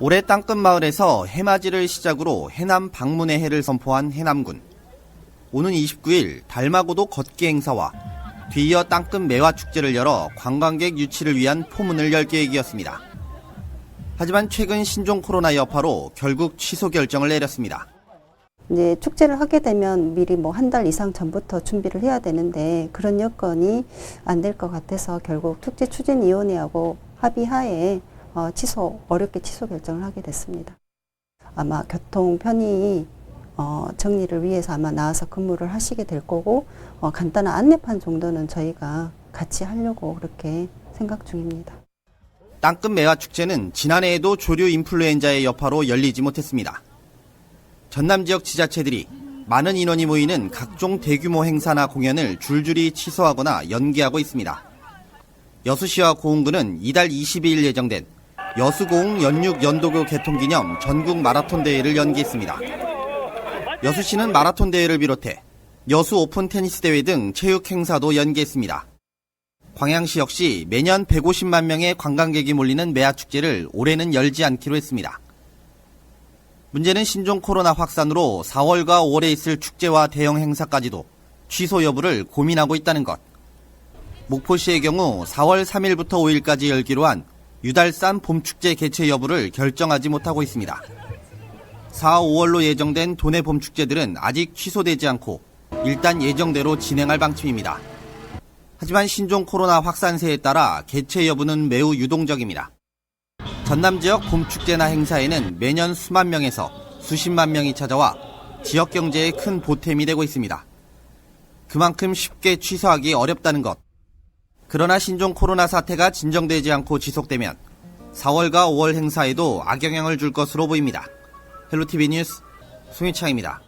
올해 땅끝 마을에서 해맞이를 시작으로 해남 방문의 해를 선포한 해남군. 오는 29일 달마고도 걷기 행사와 뒤이어 땅끝 매화 축제를 열어 관광객 유치를 위한 포문을 열 계획이었습니다. 하지만 최근 신종 코로나 여파로 결국 취소 결정을 내렸습니다. 이제 축제를 하게 되면 미리 뭐 한 달 이상 전부터 준비를 해야 되는데 그런 여건이 안 될 것 같아서 결국 축제 추진위원회하고 합의하에 어, 취소 어렵게 취소 결정을 하게 됐습니다. 아마 교통 편의 어, 정리를 위해서 아마 나와서 근무를 하시게 될 거고 어, 간단한 안내판 정도는 저희가 같이 하려고 그렇게 생각 중입니다. 땅끝 매화 축제는 지난해에도 조류 인플루엔자의 여파로 열리지 못했습니다. 전남 지역 지자체들이 많은 인원이 모이는 각종 대규모 행사나 공연을 줄줄이 취소하거나 연기하고 있습니다. 여수시와 고흥군은 이달 22일 예정된 여수고흥 연육 연도교 개통 기념 전국 마라톤 대회를 연기했습니다. 여수시는 마라톤 대회를 비롯해 여수 오픈 테니스 대회 등 체육 행사도 연기했습니다. 광양시 역시 매년 150만 명의 관광객이 몰리는 매화 축제를 올해는 열지 않기로 했습니다. 문제는 신종 코로나 확산으로 4월과 5월에 있을 축제와 대형 행사까지도 취소 여부를 고민하고 있다는 것. 목포시의 경우 4월 3일부터 5일까지 열기로 한 유달산 봄축제 개최 여부를 결정하지 못하고 있습니다. 4, 5월로 예정된 도내 봄축제들은 아직 취소되지 않고 일단 예정대로 진행할 방침입니다. 하지만 신종 코로나 확산세에 따라 개최 여부는 매우 유동적입니다. 전남 지역 봄축제나 행사에는 매년 수만 명에서 수십만 명이 찾아와 지역 경제에 큰 보탬이 되고 있습니다. 그만큼 쉽게 취소하기 어렵다는 것. 그러나 신종 코로나 사태가 진정되지 않고 지속되면 4월과 5월 행사에도 악영향을 줄 것으로 보입니다. 헬로티비 뉴스 송희창입니다.